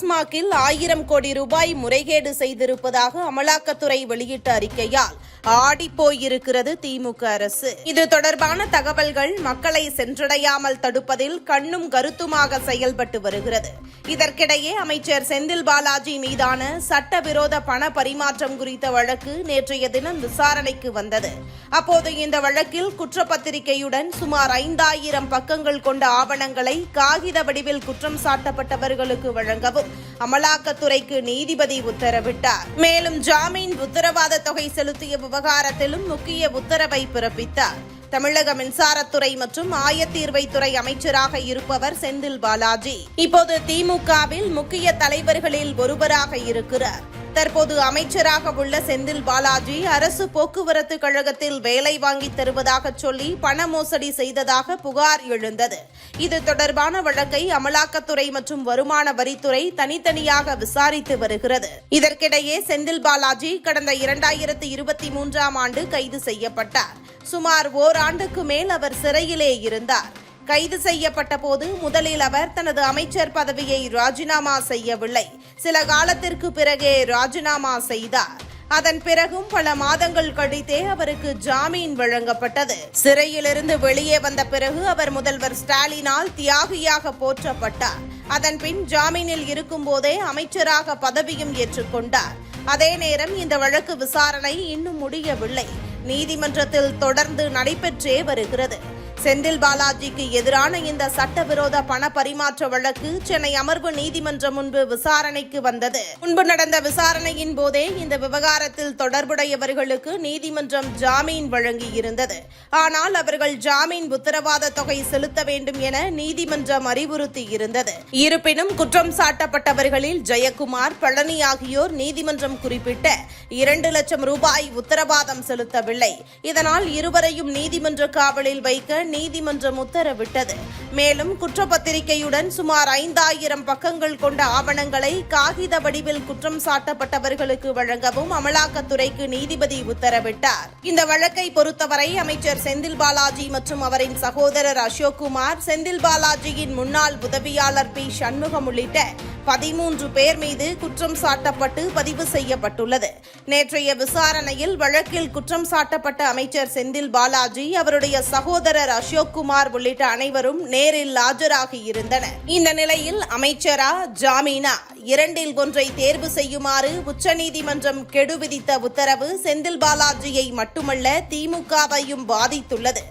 டாஸ்மாகில் ஆயிரம் கோடி ரூபாய் முறைகேடு செய்திருப்பதாக அமலாக்கத்துறை வெளியிட்ட அறிக்கையால் ஆடிப்போயிருக்கிறது திமுக அரசு. இது தொடர்பான தகவல்கள் மக்களை சென்றடையாமல் தடுப்பதில் கண்ணும் கருத்துமாக செயல்பட்டு வருகிறது. இதற்கிடையே அமைச்சர் செந்தில் பாலாஜி மீதான சட்டவிரோத பண பரிமாற்றம் குறித்த வழக்கு நேற்றைய தினம் விசாரணைக்கு வந்தது. அப்போது இந்த வழக்கில் குற்றப்பத்திரிகையுடன் சுமார் ஐந்தாயிரம் பக்கங்கள் கொண்ட ஆவணங்களை காகித வடிவில் குற்றம் சாட்டப்பட்டவர்களுக்கு வழங்கவும் அமலாக்கத்துறைக்கு நீதிபதி உத்தரவிட்டார். மேலும் ஜாமீன் உத்தரவாத தொகை செலுத்திய விவகாரத்திலும் முக்கிய உத்தரவை பிறப்பித்தார். தமிழக மின்சாரத்துறை மற்றும் ஆயத்தீர்வைத்துறை அமைச்சராக இருப்பவர் செந்தில் பாலாஜி. இப்போது திமுகவில் முக்கிய தலைவர்களில் ஒருவராக இருக்கிறார். தற்போது அமைச்சராக உள்ள செந்தில் பாலாஜி அரசு போக்குவரத்து கழகத்தில் வேலை வாங்கி தருவதாக சொல்லி பண மோசடி செய்ததாக புகார் எழுந்தது. இது தொடர்பான வழக்கை அமலாக்கத்துறை மற்றும் வருமான வரித்துறை தனித்தனியாக விசாரித்து வருகிறது. இதற்கிடையே செந்தில் பாலாஜி கடந்த இரண்டாயிரத்து இருபத்தி மூன்றாம் ஆண்டு கைது செய்யப்பட்டார். சுமார் ஓராண்டுக்கு மேல் அவர் சிறையிலே இருந்தார். கைது செய்யப்பட்ட போது முதலில் அவர் தனது அமைச்சர் பதவியை ராஜினாமா செய்யவில்லை. சில காலத்திற்கு பிறகே ராஜினாமா செய்தார். அதன் பிறகும் பல மாதங்கள் கழித்தே அவருக்கு ஜாமீன் வழங்கப்பட்டது. சிறையிலிருந்து வெளியே வந்த பிறகு அவர் முதல்வர் ஸ்டாலினால் தியாகியாக போற்றப்பட்டார். அதன் பின் ஜாமீனில் இருக்கும்போதே அமைச்சராக பதவியும் ஏற்றுக்கொண்டார் அதே நேரம் இந்த வழக்கு விசாரணை இன்னும் முடியவில்லை. நீதிமன்றத்தில் தொடர்ந்து நடைபெற்றே வருகிறது. செந்தில் பாலாஜிக்கு எதிரான இந்த சட்டவிரோத பண பரிமாற்ற வழக்கு சென்னை அமர்வு நீதிமன்றம் முன்பு விசாரணைக்கு வந்தது. முன்பு நடந்த விசாரணையின் போதே இந்த விவகாரத்தில் தொடர்புடையவர்களுக்கு நீதிமன்றம் ஜாமீன் வழங்கியிருந்தது. ஆனால் அவர்கள் ஜாமீன் உத்தரவாத தொகை செலுத்த வேண்டும் என நீதிமன்றம் அறிவுறுத்தி இருந்தது இருப்பினும் குற்றம் சாட்டப்பட்டவர்களில் ஜெயக்குமார் பழனி ஆகியோர் நீதிமன்றம் குறிப்பிட்ட இரண்டு லட்சம் ரூபாய் உத்தரவாதம் செலுத்தவில்லை. இதனால் இருவரையும் நீதிமன்ற காவலில் வைக்க நீதிமன்றம் உத்தரவிட்டது. மேலும் குற்றப்பத்திரிகையுடன் சுமார் ஐந்தாயிரம் பக்கங்கள் கொண்ட ஆவணங்களை காகித வடிவில் குற்றம் சாட்டப்பட்டவர்களுக்கு வழங்கவும் அமலாக்கத்துறைக்கு நீதிபதி உத்தரவிட்டார். இந்த வழக்கை பொறுத்தவரை அமைச்சர் செந்தில் பாலாஜி மற்றும் அவரின் சகோதரர் அசோக்குமார் செந்தில் பாலாஜியின் முன்னாள் உதவியாளர் பி. சண்முகம் உள்ளிட்ட பதிமூன்று பேர் மீது குற்றம் சாட்டப்பட்டு பதிவு செய்யப்பட்டுள்ளது. நேற்றைய விசாரணையில் வழக்கில் குற்றம் சாட்டப்பட்ட அமைச்சர் செந்தில் பாலாஜி அவருடைய சகோதரர் அசோக்குமார் உள்ளிட்ட அனைவரும் நேரில் ஆஜராகி இருந்தனர். இந்த நிலையில் அமைச்சரா ஜாமீனா? இரண்டில் ஒன்றை தேர்வு செய்யுமாறு உச்சநீதிமன்றம் கெடு விதித்த உத்தரவு செந்தில் பாலாஜியை மட்டுமல்ல திமுகவையும் பாதித்துள்ளது.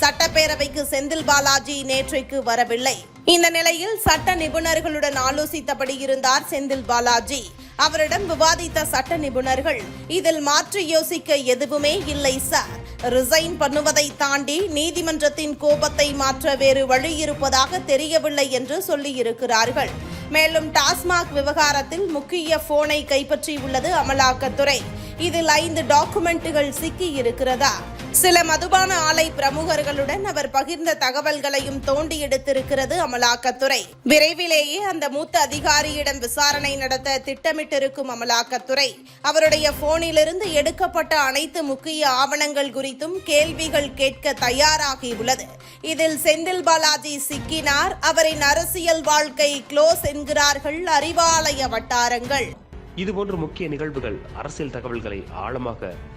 சட்டப்பேரவைக்கு செந்தில் பாலாஜி நேற்றைக்கு வரவில்லை. இந்த நிலையில் சட்ட நிபுணர்களுடன் ஆலோசித்தபடி இருந்தார் செந்தில் பாலாஜி. அவரிடம் விவாதித்த சட்ட நிபுணர்கள் இதில் மாற்றி யோசிக்க எதுவுமே இல்லை சார். ரிசைன் பண்ணுவதை தாண்டி நீதிமன்றத்தின் கோபத்தை மாற்ற வேறு வழி இருப்பதாக தெரியவில்லை என்று சொல்லியிருக்கிறார்கள். மேலும் டாஸ்மாக் விவகாரத்தில் முக்கிய போனை கைப்பற்றியுள்ளது அமலாக்கத்துறை. இதில் ஐந்து டாக்குமெண்ட்டுகள் சிக்கி இருக்கிறதா சில மதுபான ஆலை பிரமுகர்களுடன் அவர் பகிர்ந்த தகவல்களையும் தோண்டி எடுத்திருக்கிறது அமலாக்கத்துறை. விரைவிலேயே அந்த மூத்த அதிகாரியிடம் விசாரணை நடத்த திட்டமிட்டிருக்கும் அமலாக்கத்துறை. அவருடைய போனிலிருந்து எடுக்கப்பட்ட அனைத்து முக்கிய ஆவணங்கள் குறித்தும் கேள்விகள் கேட்க தயாராகியுள்ளது. இதில் செந்தில் பாலாஜி சிக்கினார். அவரின் அரசியல் வாழ்க்கை க்ளோஸ் என்கிறார்கள் அறிவாலய வட்டாரங்கள். இதுபோன்ற முக்கிய நிகழ்வுகள் அரசியல் தகவல்களை ஆழமாக